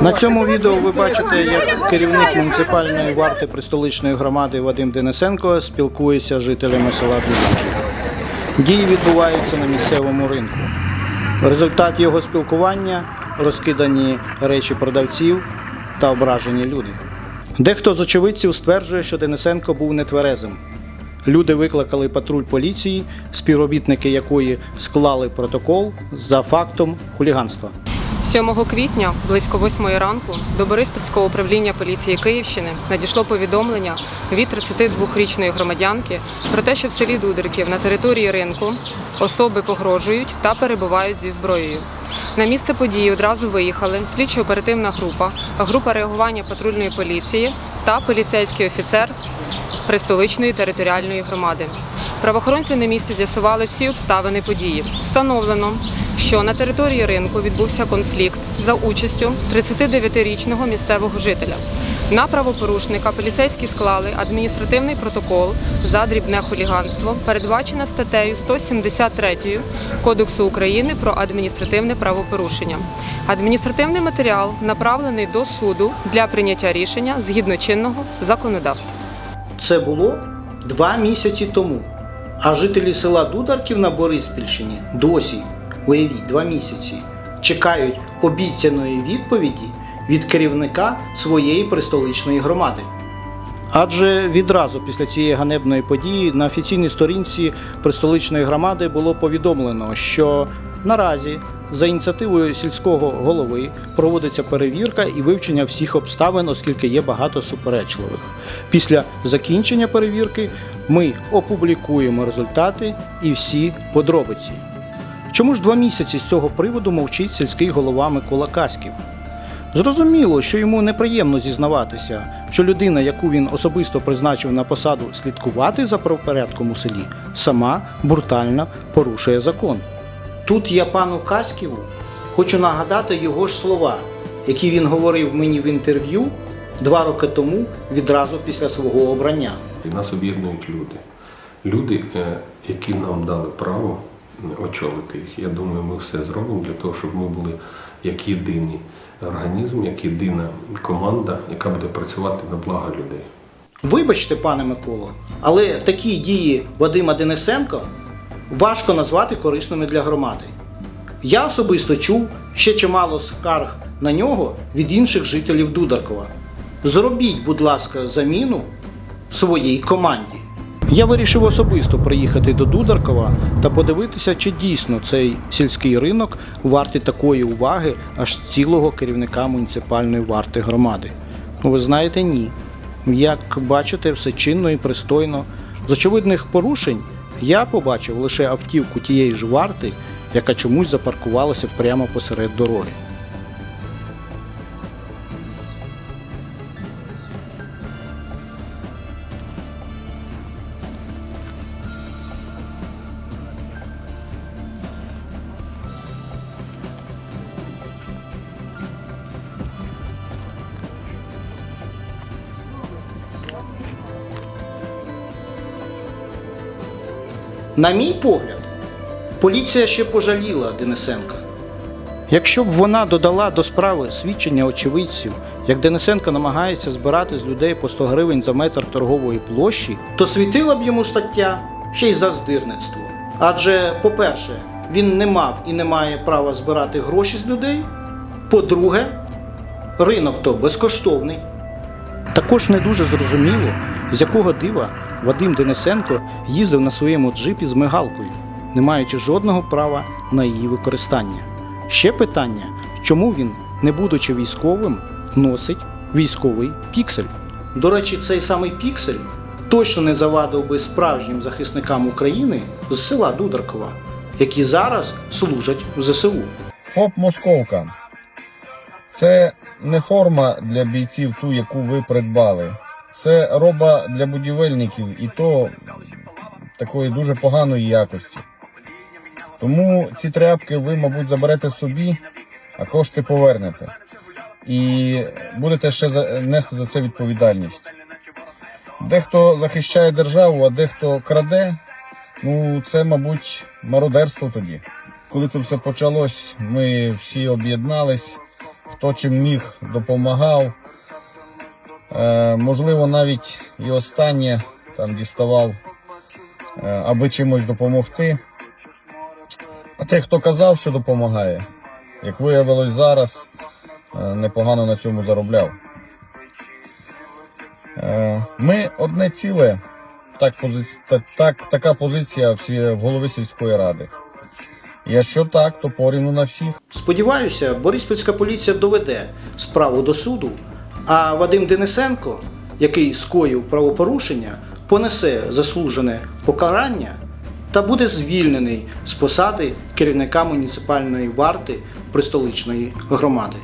На цьому відео ви бачите, як керівник муніципальної варти пристоличної громади Вадим Денисенко спілкується з жителями села Дубинки. Дії відбуваються на місцевому ринку. В результаті його спілкування розкидані речі продавців та ображені люди. Дехто з очевидців стверджує, що Денисенко був нетверезим. Люди викликали патруль поліції, співробітники якої склали протокол за фактом хуліганства. 7 квітня близько 8 ранку до Бориспільського управління поліції Київщини надійшло повідомлення від 32-річної громадянки про те, що в селі Дудриків на території ринку особи погрожують та перебувають зі зброєю. На місце події одразу виїхали слідчо-оперативна група, група реагування патрульної поліції та поліцейський офіцер Пристоличної територіальної громади. Правоохоронці на місці з'ясували всі обставини події. Встановлено, що на території ринку відбувся конфлікт за участю 39-річного місцевого жителя. На правопорушника поліцейські склали адміністративний протокол за дрібне хуліганство, передбачене статтею 173 Кодексу України про адміністративне правопорушення. Адміністративний матеріал направлений до суду для прийняття рішення згідно чинного законодавства. Це було два місяці тому. А жителі села Дударків на Бориспільщині досі, уявіть, два місяці, чекають обіцяної відповіді від керівника своєї пристоличної громади. Адже відразу після цієї ганебної події на офіційній сторінці пристоличної громади було повідомлено, що наразі за ініціативою сільського голови проводиться перевірка і вивчення всіх обставин, оскільки є багато суперечливих. Після закінчення перевірки ми опублікуємо результати і всі подробиці. Чому ж два місяці з цього приводу мовчить сільський голова Микола Каськів? Зрозуміло, що йому неприємно зізнаватися, що людина, яку він особисто призначив на посаду слідкувати за правопорядком у селі, сама брутально порушує закон. Тут я пану Каськіву хочу нагадати його ж слова, які він говорив мені в інтерв'ю два роки тому, відразу після свого обрання. І нас об'єднують люди. Люди, е, які нам дали право е, очолити їх. Я думаю, ми все зробимо для того, щоб ми були як єдиний організм, як єдина команда, яка буде працювати на благо людей. Вибачте, пане Миколо, але такі дії Вадима Денисенко важко назвати корисними для громади. Я особисто чув ще чимало скарг на нього від інших жителів Дударкова. Зробіть, будь ласка, заміну своїй команді. Я вирішив особисто приїхати до Дударкова та подивитися, чи дійсно цей сільський ринок вартий такої уваги аж цілого керівника муніципальної варти громади. Ну, ви знаєте, ні. Як бачите, все чинно і пристойно. З очевидних порушень я побачив лише автівку тієї ж варти, яка чомусь запаркувалася прямо посеред дороги. На мій погляд, поліція ще пожаліла Денисенка. Якщо б вона додала до справи свідчення очевидців, як Денисенко намагається збирати з людей по 100 гривень за метр торгової площі, то світила б йому стаття ще й за здирництво. Адже, по-перше, він не мав і не має права збирати гроші з людей. По-друге, ринок то безкоштовний. Також не дуже зрозуміло, з якого дива Вадим Денисенко їздив на своєму джипі з мигалкою, не маючи жодного права на її використання. Ще питання, чому він, не будучи військовим, носить військовий піксель. До речі, цей самий піксель точно не завадив би справжнім захисникам України з села Дударкова, які зараз служать в ЗСУ. ФОП Московка. Це не форма для бійців, ту, яку ви придбали. Це роба для будівельників і то такої дуже поганої якості. Тому ці тряпки ви, мабуть, заберете собі, а кошти повернете. І будете ще нести за це відповідальність. Дехто захищає державу, а дехто краде. Ну, це, мабуть, мародерство тоді. коли це все почалось, ми всі об'єднались, хто чим міг допомагав. Е, можливо, навіть і останнє там діставав, е, аби чимось допомогти. А те, хто казав, що допомагає, як виявилось зараз, е, непогано на цьому заробляв. Ми одне ціле, так, пози... так, так, така позиція в голови сільської ради. Якщо так, то порівну на всіх. Сподіваюся, Бориспільська поліція доведе справу до суду, а Вадим Денисенко, який скоїв правопорушення, понесе заслужене покарання та буде звільнений з посади керівника муніципальної варти престоличної громади.